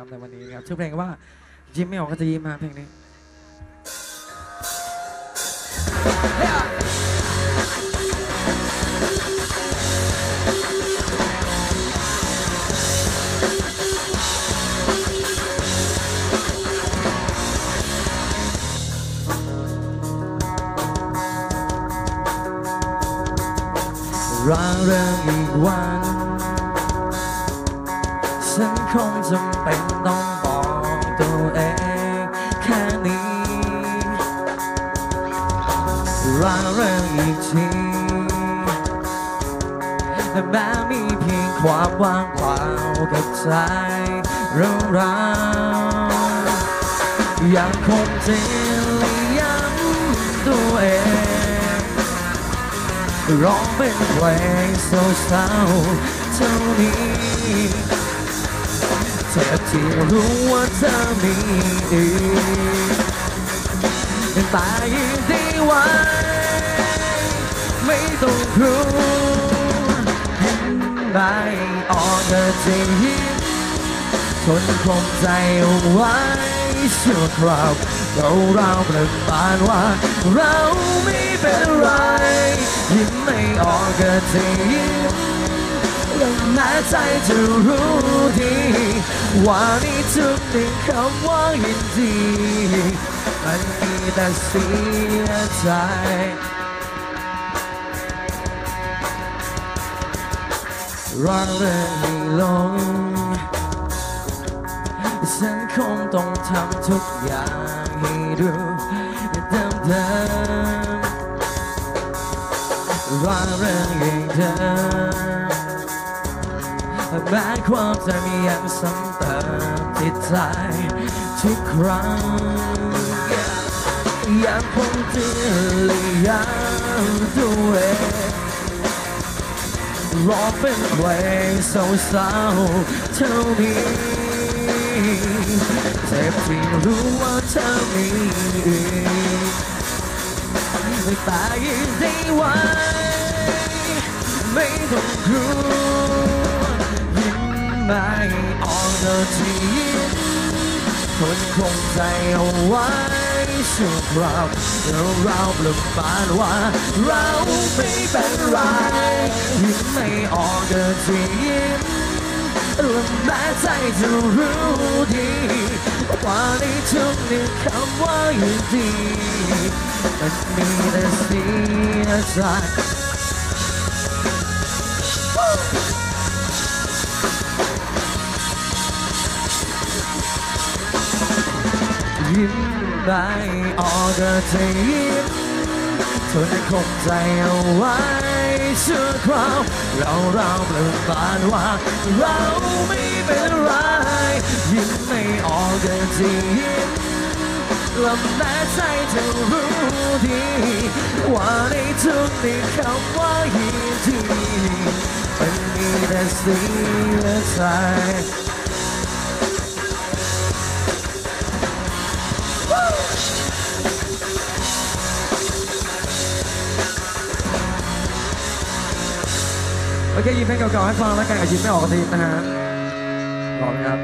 ครับในวันนี้ครับชื่อเพลงว่ายิ้มไม่ออกก็จะยิ้มมาเพลงนี้ร่างเริงอีกวัน ฉันคงจำเป็นต้องบอกตัวเองแค่นี้ร่างเริงอีกทีแม้มีเพียงความว่างเปล่ากับใจเราเรายังคงจะย้ำตัวเองร้องเป็นเพลงเศร้าๆเท่านี้ ธอที่รู้ว่าเธอมีอีกแต่ยินดีไว้ ไม่ต้องรู้ยิ้มไม่ออกเธอจะยิ้มทนคงใจเอาไว้ชั่วคราวเราเราเปล่งปานว่า เราไม่เป็นไร ยิ้มไม่ออกก็จะยิ้ม แม้ใจจะรู้ดี ว่านี่ทุกหนึ่งคำว่ายินดี มันมีแต่เสียใจรักเรื่องให้ลงฉันคงต้องทำทุกอย่างให้ดูเดิมเดิมๆรักเรื่องอย่างเดิม แม้ความจำยังซ้ำเติมจิตใจทุกครั้งยังคงจะเลียงตัวเองรอเป็นเพลงเศร้าๆเท่านี้เจ็บที่รู้ว่าเธอมีอีกแต่ยินดีไว้ไม่ต้องกลัว มไม่ออกเธอที่ยิ้มคนคงใจเอาไว้ชั่วคราวแล้วเราเปล่งปานว่า เราไม่เป็นไรยิ้มไม่ออกเกินที่ยิ้มและแม้ใจจะรู้ดีว่าในทุกหนึ่งคำว่ายินดีมันมีแต่เสียใจ ยิ้มได้ออกก็จะยิ้มทนคงใจเอาไว้ชั่วคราวเราเราเปล่งปานว่า เราไม่เป็นไร ยิ้มไม่ออกก็จะยิ้มละแม้ใจจะรู้ดี ว่าในทุกในคำว่ายินดีมันมีแต่สียใจ โอเคยินเพลงเก่าๆให้ฟังแล้วกันกับยิ้มไม่ออกทีนะฮะขอบคุณครับ